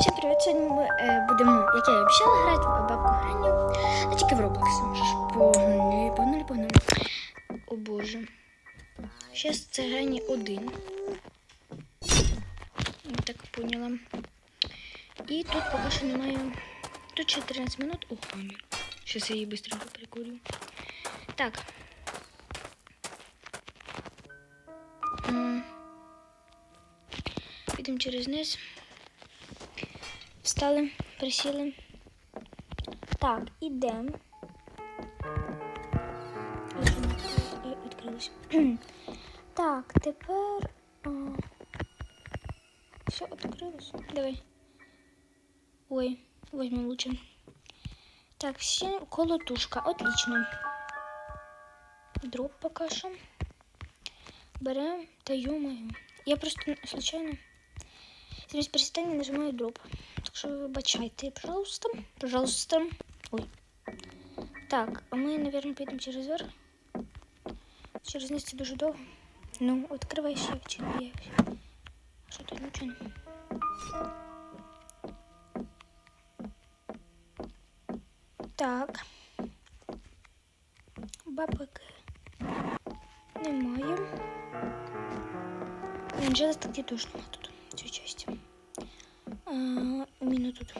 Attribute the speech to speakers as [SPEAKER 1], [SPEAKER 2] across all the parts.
[SPEAKER 1] Всім привіт! Сьогодні ми е, будемо, як я і обіцяла, грати в бабку Граню. А тільки в Roblox. Може ж погнали, погнали, погнали. О боже. Зараз це Грані один. Я так поняла. І тут поки що немає. Тут 14 минут. О, хамер. Зараз я її швидко прикурю. Так. Підемо через низ. Встали, присіли. Так, ідемо. Відкрилося. Так, тепер. А... Все відкрилося. Давай. Ой, возьмем лучше. Так, все колотушка. Отлично. Дроп пока що. Берем. Та ё-моё. Я просто случайно замість перестання нажимаю дроп. Так що вибачайте, пожалуйста. Пожалуйста. Ой. Так, а ми, наверное, підемо через верх. Через низ це дуже довго. Ну, відкривай ще чи не я. А що тут нічого? не- Так. Бабок немає. Анжела тоді теж нема тут. Цю часть. А, у мене тут.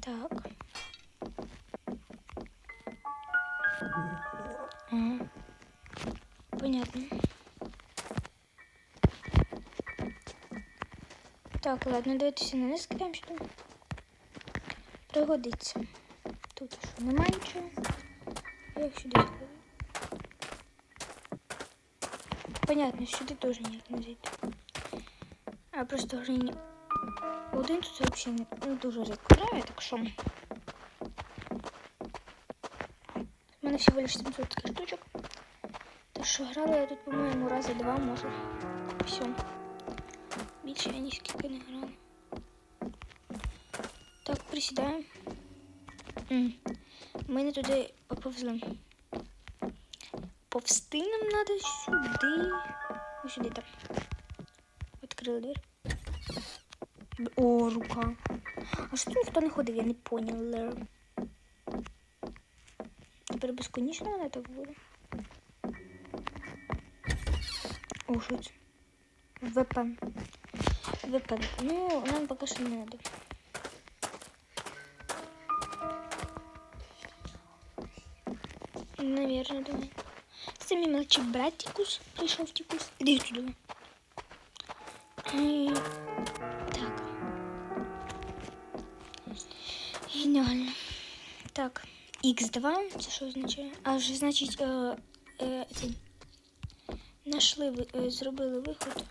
[SPEAKER 1] Так. Ага. Понятно. Так, ладно, дивитися на низ прям що. Тут що немає нічого. Я сюди Понятно, сюди теж ніяк не зайти. А просто грині один тут взагалі не дуже рідко грає, так що. У мене всього лише 700 таких штучок. Так що грала я тут, по-моєму, рази два, може. Все. Більше я ні скільки не грала. Так, присідаємо. М. Ми не туди поповзли. Повсти нам надо сюди. Ось сюди так. Відкрили двері. Б- О, рука. А що тут ніхто не ходив, я не поняла. Тепер безконечно вона так буде. О, що це? ВП. ВП. Ну, нам поки що не надо. Наверное, давай. Це мій младший братикус прийшов тікус. Іди туди. І... Так. Геніально. Так. Х2. Це що означає? А вже значить, е, е, це, нашли, ви- е, зробили виход.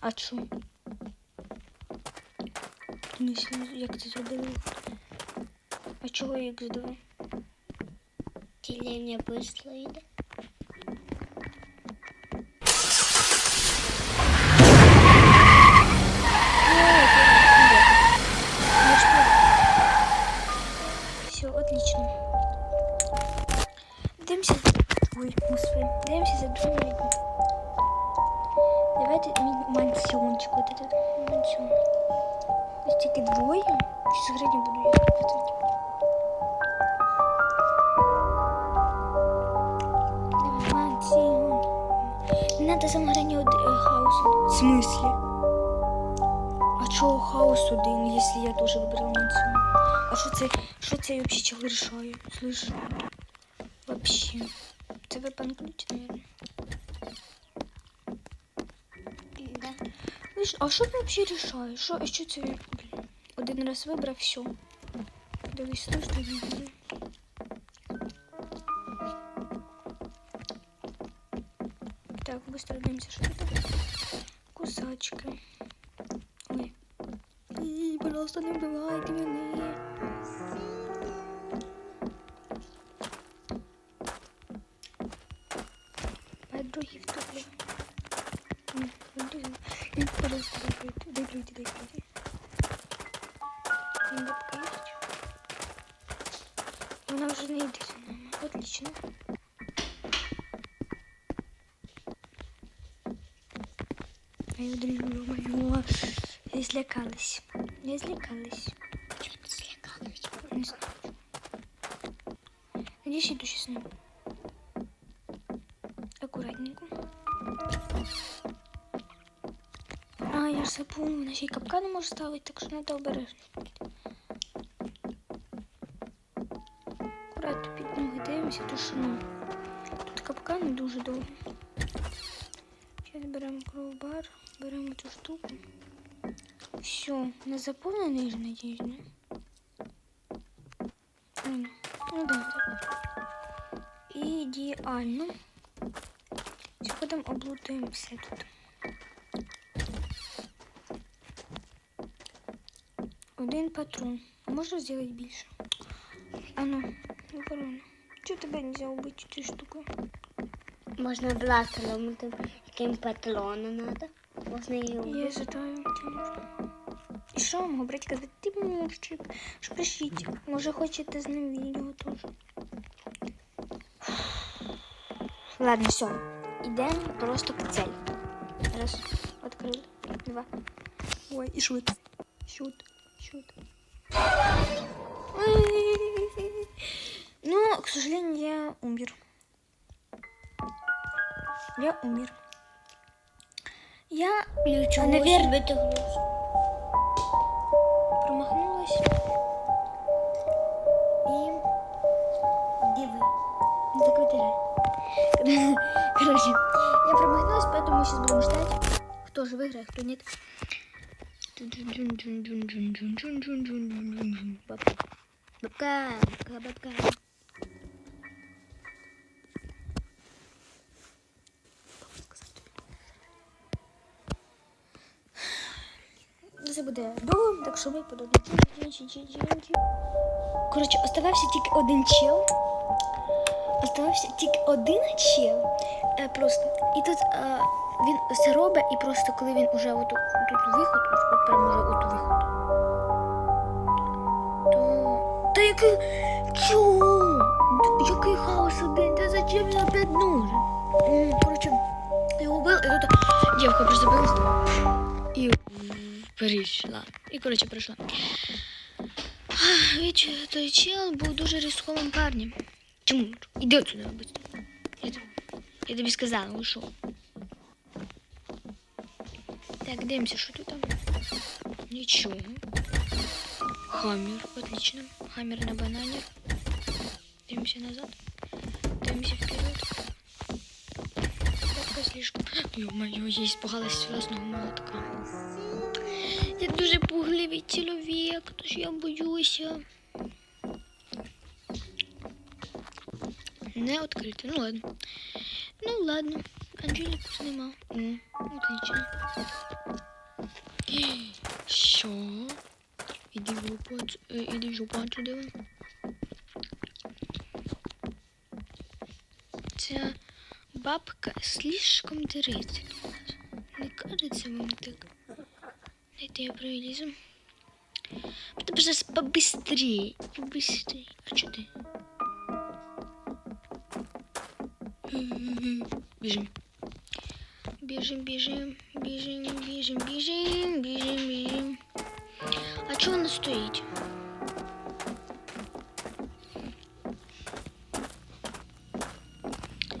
[SPEAKER 1] А смислі, як це зробили виход? А чого Х2?
[SPEAKER 2] Деление быстро идет.
[SPEAKER 1] А що ти взагалі рішаєш? Що, що це? Блін, один раз вибрав, все. Дивись, то, що не буде. Так, быстро дивимося, що тут. Кусачки. Ой. І, пожалуйста, не вбивайте мене. Ой, ё-моё. Я злякалась. Я злякалась.
[SPEAKER 2] Чого ти злякалась?
[SPEAKER 1] Не знаю. Надеюсь, иду сейчас с ним. Аккуратненько. А, я ж забула, вона ще й капкани може ставити, так що треба обережно. Акуратно під ноги дивимося, тому що ну, тут капкани дуже довгі. Зараз беремо кровбар, беремо цю штуку. Все, не заповнений ж, надіюсь, не? Ну да, так. Ідеально. Сьогодні облутаємо все тут. Один патрон. Можна зробити більше? А ну, оборона. Чого тебе не убити цю штуку?
[SPEAKER 2] Можна бластером, яким патроном надо. Можна її
[SPEAKER 1] Я
[SPEAKER 2] убити.
[SPEAKER 1] задаю, конечно. І що мого братика сказати? Ти мурчик. Що пишіть. Може хочете з ним відео теж. Ладно, все. Ідемо просто по цель. Раз, открыли. Два. Ой, і шут. Шут. Шут. Ну, к сожалению, я умер. Я умер. Я
[SPEAKER 2] Нічого
[SPEAKER 1] Навер-
[SPEAKER 2] собі ти глузд.
[SPEAKER 1] промахнулась. И
[SPEAKER 2] Диви.
[SPEAKER 1] заквартирай. Короче, я промахнулась, поэтому сейчас будем ждать, кто же выиграет, кто нет. Бабка. Бабка, бабка, Це буде довго, так що ми подадемо. Коротше, оставався тільки один чел. Оставався тільки один чел. Е, просто. І тут е, він все робить, і просто коли він уже отут, тут виход, от, прямо вже от виход. То. Та який. Чого? Який хаос один? Та зачем він опять нужен? Коротше, його вбили, і тут дівка призабилась. І перейшла. І, коротше, прийшла. Віч, той чел був дуже рисковим парнем. Чому? Іди отсюди, быстро. Я, тобі- я тобі сказала, ушов. Так, дивимося, що тут там. Нічого. Хаммер, отлично. Хаммер на банані. Дивимося назад. Дивимося вперед. Бабка слишком. Ё-моё, я испугалась з власного молотка. Я дуже пугливий чоловік, тож я боюся. Не відкрити. Ну ладно. Ну ладно. Анжеліку нема. О, отлично. Що? Іди в жопу, е, іди жопу отсюди. Ця бабка слишком дерется. Не кажется вам так? Дайте я пролезу. Да, пожалуйста, побыстрее. Побыстрее. А что ты? Бежим. Бежим, бежим, бежим, бежим, бежим, бежим, бежим. А чого вона стоїть?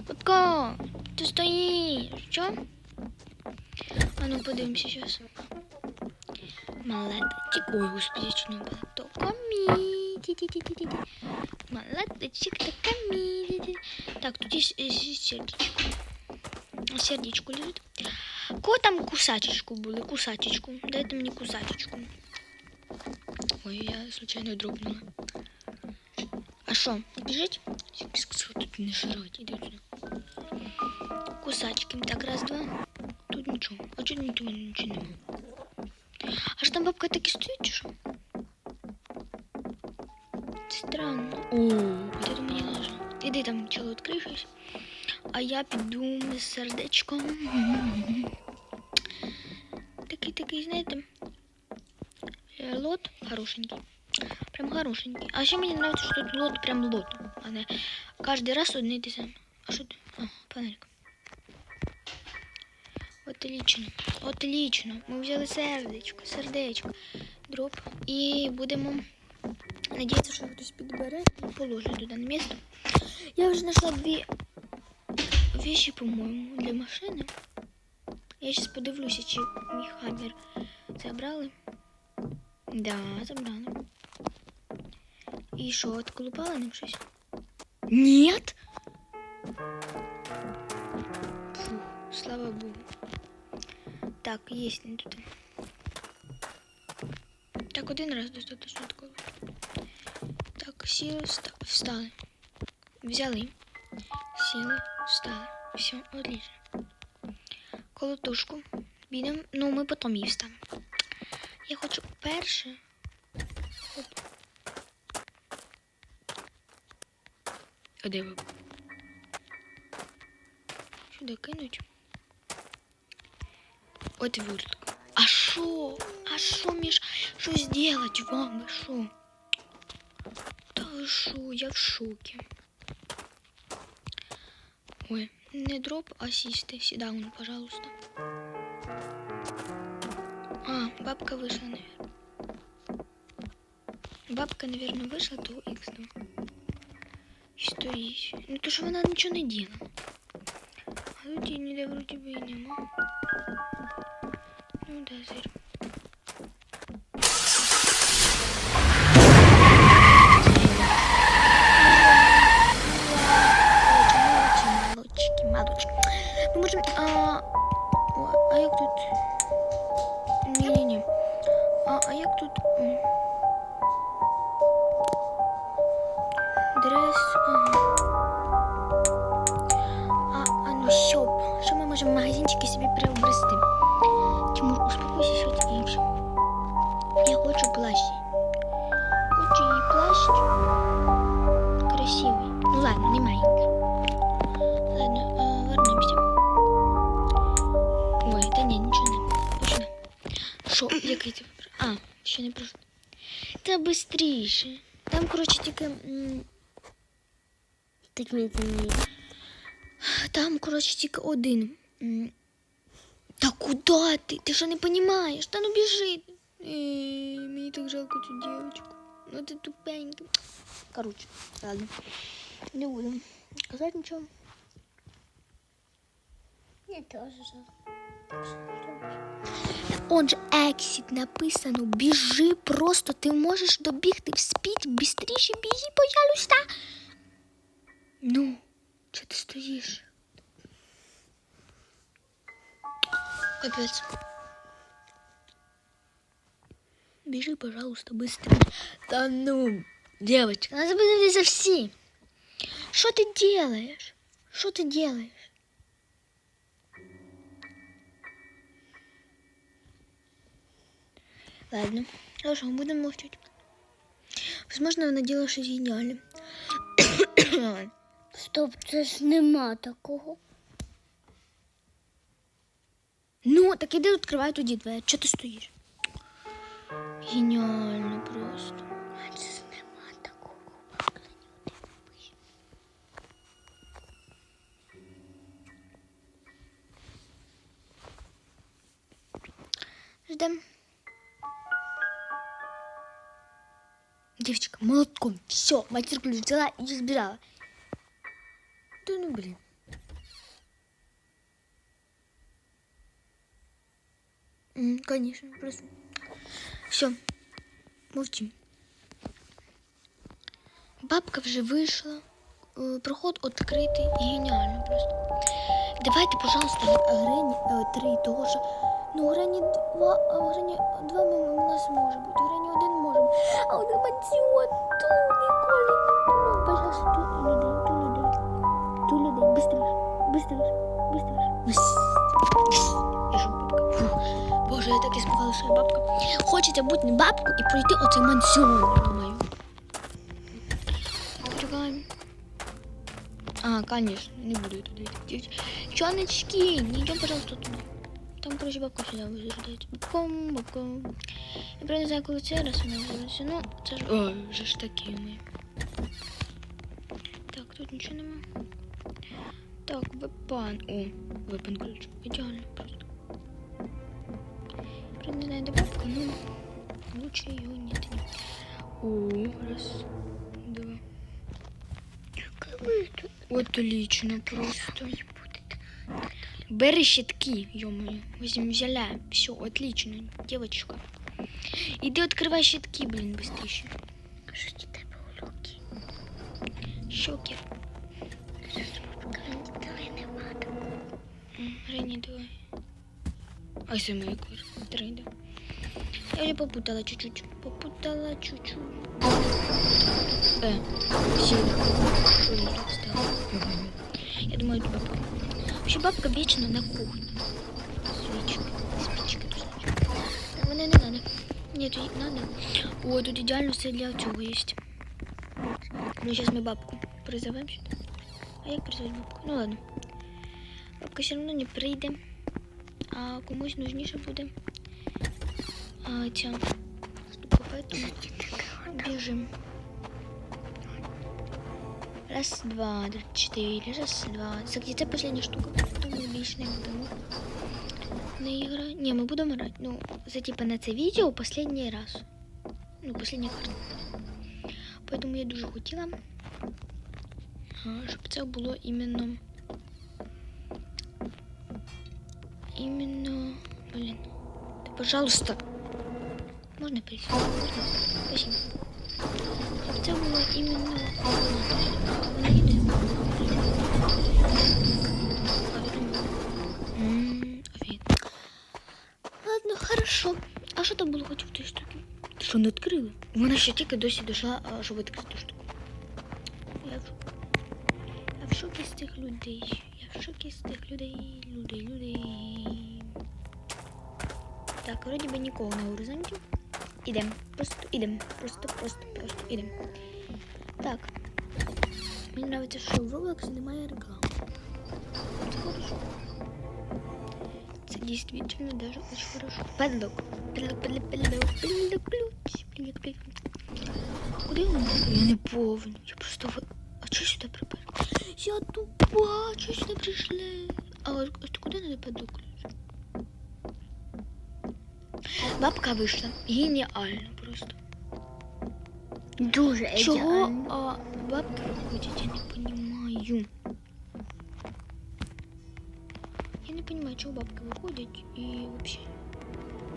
[SPEAKER 1] Бабка, ти стоїш? Що? А ну подивимося зараз. Молодочек. Ой, господи, что не было. То коми. Ти-ти-ти-ти-ти. Молодочек, то коми. Так, тут есть э, сердечко. Сердечко лежит. Кого там кусачечку були? Кусачечку. Дайте мені кусачечку. Ой, я случайно дропнула. А що, біжить? Що тут не жрать? Іди сюди. Кусачки. Так, раз, два. Тут нічого. А чого нічого, нічого немає? А ж там бабка так і стоїть, чи що? Странно. О, де до мені лежить? Іди там, чоло, відкрий щось. А я піду з сердечком. Такий, такий, знаєте, е, лот хорошенький. Прям хорошенький. А ще мені подобається, що тут лот прям лот, а не кожен раз одне те саме. Отлично. Отлично. Ми взяли сердечко, сердечко, дроп. І будемо надіятися, що хтось підбере і положить туди на місце. Я вже знайшла дві віші, по-моєму, для машини. Я зараз подивлюся, чи мій хаммер забрали. Да, забрали. І що, отколупали ним щось? Нет? Так, есть не тут. Так, один раз достаточно отколупати. Так, сіли, встали. Взяли. Сіли, встали. Все, отлично. Колотушку. Підемо. Ну, ми потім її вставимо. Я хочу перше. Оп. Де ви? Сюди кинуть. Отвертку. А шо? А шо, Міш? Що сделать вам? Ви шо? Та ви шо? Я в шокі. Ой, не дроп, а сісти. Сідаун, пожалуйста. А, бабка вышла, наверное. Бабка, наверное, вышла, то X2. Стоїть. Ну то що вона нічого не діла. А тут її ніде вроді би і нема. Bunu da ezerim. Вибрав? А, ще не пройшло. Та бистріше. Там, коротше, тільки.
[SPEAKER 2] Так медленнее.
[SPEAKER 1] Там, коротше, тільки один. Та куди ти? Ти що не розумієш? Та ну біжи. Мені так жалко цю дівчинку. Ну ти тупенька. Коротше, ладно. Не буду казати нічого.
[SPEAKER 2] Мне тоже жалко.
[SPEAKER 1] Он же exit написано. Біжи просто, ти можеш добігти в спід, бістріше біжи, пожалуйста. Ну, що ти стоїш? Капець. Біжи, пожалуйста, быстрее. Та ну, девочка, надо буде за всі. Що ти делаешь? Що ти делаешь? Ладно, хорошо, будем молчать. Возможно, она делала что-то гениальное.
[SPEAKER 2] Стоп, це ж нема такого.
[SPEAKER 1] Ну, так іди відкривай тоді двері. Чого ти стоїш? Геніально просто.
[SPEAKER 2] Це ж нема такого.
[SPEAKER 1] Ждем. молотком. Все, мастер ключ взяла и сбежала. Да ну блин. М, Конечно, просто. Все, мовчим. Бабка вже вийшла. Е, Проход відкритий і геніально просто. Давайте, пожалуйста, грені е, три, того що. Ну, грені два, а грені два ми- у нас може бути. Грені один може бути. А один мансіон, ту ніколи. Ну, пожалуйста, ту людей, ту людей. Ту людей, быстрее, быстрее, быстрее. Я ж бабка. Фу. Боже, я так іспугалася, що я бабка. Хочеться бути не бабкою і пройти оцей мансіон, думаю. Открываем. А, конечно, не буду я туда идти. Девчоночки, не идем, пожалуйста, туда. Там, короче, бабка сюда вызывает. Бабком, бабком. Я правда не знаю, коли це раз вона визивається. Ну, це ж... Ой, вже ж такі ми. Так, тут нічого нема. Так, вепан. О, вепан ключ. Ідеально просто. Правда, не знаю, де бабка, но лучше ее нет. О, раз, два. Отлично просто. Бери щитки, ё-моё. Возьми, взяла. Все, отлично, девочка. Иди открывай щитки, блин, быстрее.
[SPEAKER 2] Що ті тебе у руки?
[SPEAKER 1] Щеки.
[SPEAKER 2] Давай нема такого.
[SPEAKER 1] Рені, давай. Ай, саме якось. Три, да. Я вже попутала чуть-чуть. Попутала чуть-чуть. Е, сіла. Що я тут стала? Я думаю, это бабка. Вообще бабка вечно на кухне. Свечка. Спичка тут. Мене не надо. Нет, ей надо. О, тут идеально все для цього есть. Ну, сейчас мы бабку призовем сюда. А як призвати бабку? Ну ладно. Бабка все одно не прийде. А комусь нужніше буде. А, ця поэтому біжим. Раз, два, три, четыре, раз, два. Це где-то последняя штука, тому більше не будемо. Не ігра. Не, ми будемо грати. Ну, за типа на це відео последний раз. Ну, последня карта. Поэтому я дуже хотіла, а, щоб це було іменно. Именно, блин, да, пожалуйста, можно присесть? Спасибо. Це було іменно. Ладно, хорошо. А що там було хоч в тій штуці? Що, не відкрили? Вона ще тільки досі дошла, а, щоб відкрити штуку. Мені подобається, що Roblox немає реклами. Це хорошо. Це дійсно даже очень хорошо. Педлок. Педлок, педлок, педлок, педлок, ключ. Педлок, ключ. Куди він? Я не повний. Я просто... А чого сюди припер? Я тупа. Чого сюди прийшли? А от куди надо педлок ключ? Бабка вийшла. Геніально просто.
[SPEAKER 2] Дуже
[SPEAKER 1] Чого а, бабки виходять? Я не понимаю. Я не понимаю, чого бабки виходять і вообще.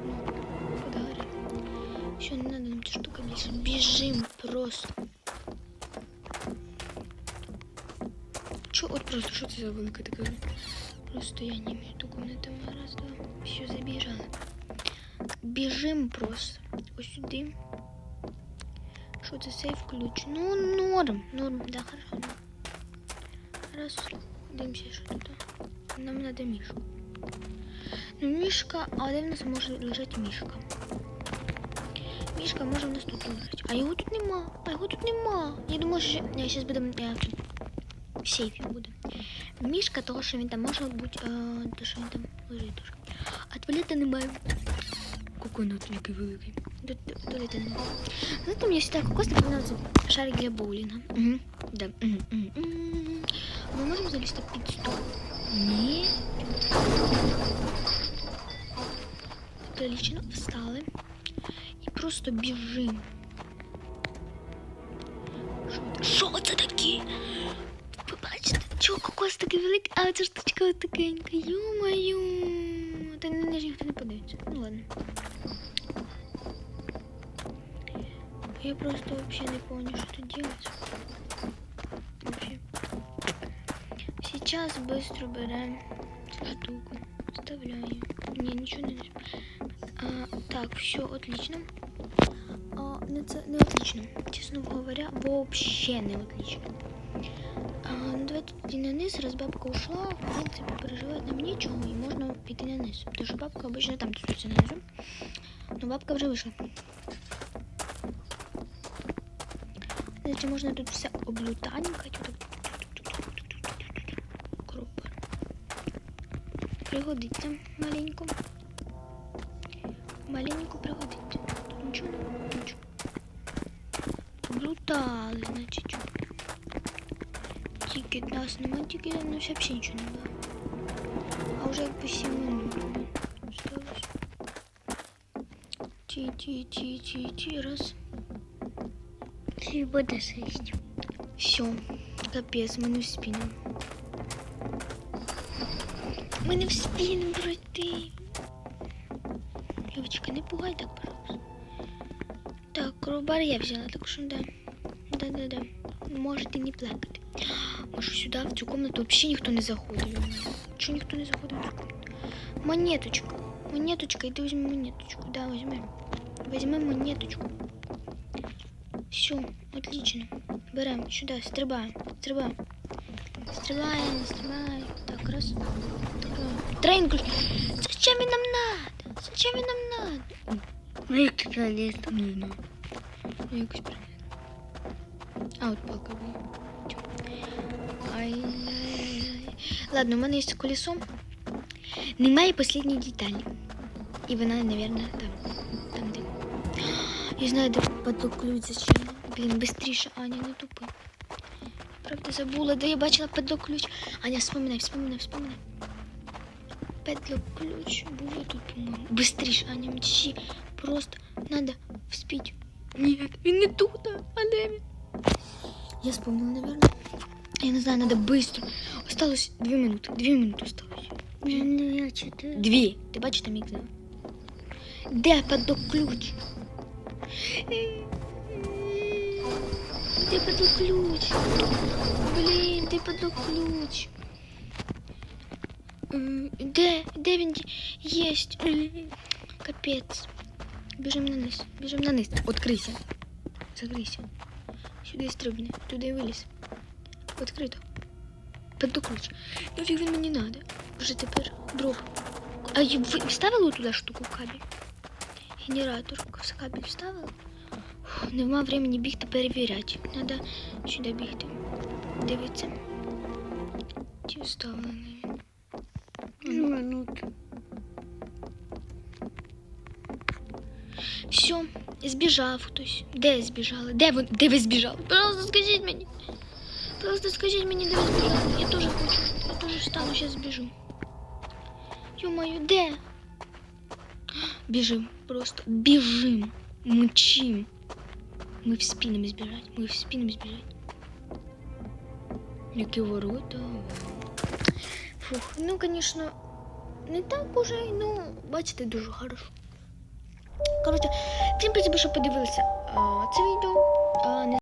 [SPEAKER 1] Ну, подари. Все, не надо нам ця штука більше. Біжим просто. Чо, от просто, що це за велика така розстояння між комнатами? Раз, два. Все, забіжали. Біжим просто. Ось сюди. Це сейф ключ? Ну, норм, норм, да, хорошо. Раз, що тут. Нам надо мішку. Ну, мішка, а де в нас може лежати мішка? Мішка може в нас тут лежати. А його тут нема. А його тут нема. Я думаю, що я зараз будемо я, тут в сейфі буде. Мішка, того, що там може бути, е, то, що він там лежить. А туалета немає. Коконат який великий. Тут туалета немає. Зато у меня всегда кокос напоминает шарик для боулинга. Угу. Да. Мгм, мгм, мгм. Мы можем залезть під стол? Ні. Отлично, встали. І просто біжим. Що це- Що це таке? Побачите, чого кокос такий великий, а ця штучка такенька. Ё-моё. Та на неї ж ніхто не подивиться. Ну ладно. Я просто вообще не помню, что тут делать. Вообще. Сейчас быстро берем эту штуку. Вставляем. Не, ничего не нажимаем. а, Так, все отлично. А, не, це не отлично. Честно говоря, вообще не отлично. А, ну давайте тоді на низ, раз бабка ушла, в принципе, переживати нам нічого і можна піти на низ. Тому що бабка обычно там тусується на низу. Но бабка вже вийшла. Значить, можна тут все облутанькати. Кропер. Пригодиться маленько. Маленько пригодиться. Нічого, нічого. Облутали, значить. Тікет нас нема, тікет, ну взагалі нічого не було. А вже по 7 минут. Осталось. Ті, ті, ті, ті, ті, раз.
[SPEAKER 2] Чи буде шість?
[SPEAKER 1] Все, капець, ми не вспінемо. Ми не вспінемо пройти. Дівчинка, не пугай так, пожалуйста. Так, крowbar я взяла, так що да. Да, да, да. Можете не плакати. Може сюди, в цю комнату, взагалі ніхто не заходив. Чого ніхто не заходив в цю комнату? Монеточка. Монеточка, іди візьми монеточку. Да, візьми. Візьми монеточку. Все, отлично. Берем сюди, стрибаємо, стрибаємо. Стрибаємо, стрибаємо. Так, раз. Так, Треньку. Зачем він нам надо? Зачем він нам надо?
[SPEAKER 2] Ну як ти проліз там?
[SPEAKER 1] Не знаю. Я якось прям. А, от палка була. Ай-яй-яй. Ладно, у мене є колесо. Немає останньої деталі. І вона, наверное, там. Там де. Я знаю, де подоклюють зачем. Блін, быстріше, Аня, не тупи. Правда, забула, де я бачила педлоключ. Аня, вспоминай, вспоминай, вспоминай. Педлоключ був тут, по-моєму. Быстріше, Аня, мчи. Просто надо вспіть. Ні, він не тут, а де він? Я вспомнила, наверное. Я не знаю, надо быстро. Осталось дві минути. Дві минути осталось.
[SPEAKER 2] Ну я чотири.
[SPEAKER 1] Дві. Ти бачиш там їх? Де Подоключ? Де подоключ? Блін, де подоключ? М, Де? Де він єсть? Капець. Біжим на низ. Біжим на низ. Открийся. Закрийся. Сюди стрибни. Туди виліз. Відкрито. Подоключ. Ну фіг він мені надо. Вже тепер дров. А ви вставили туди штуку в кабель? Генератор в кабель вставила? Нема времени бігти перевіряти. Надо сюди бігти. Дивіться. Ті вставлені.
[SPEAKER 2] Ну, минут.
[SPEAKER 1] Все, збіжав хтось. Де збіжали? Де ви, де ви збіжали? Пожалуйста, скажіть мені. Просто скажіть мені, де ви збіжали. Я теж хочу. Я теж встану, зараз збіжу. Ё-моё, де? Біжим, просто біжим. Мчим. Ми вспінемо збіжати. Ми вспінемо збіжати. Які ворота. Фух, ну, звісно, не так уже, ну, бачите, дуже хорошо. Коротше, всім спасибо, що подивилися це відео. А, не